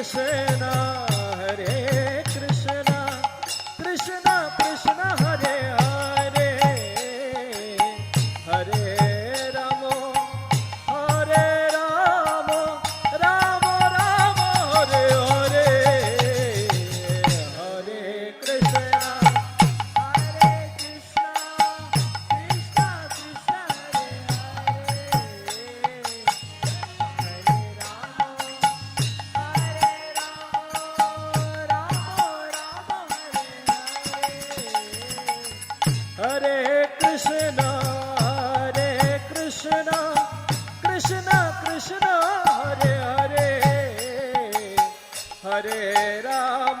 escena. Hare Krishna, Hare Krishna Krishna Krishna Hare Hare Hare Ram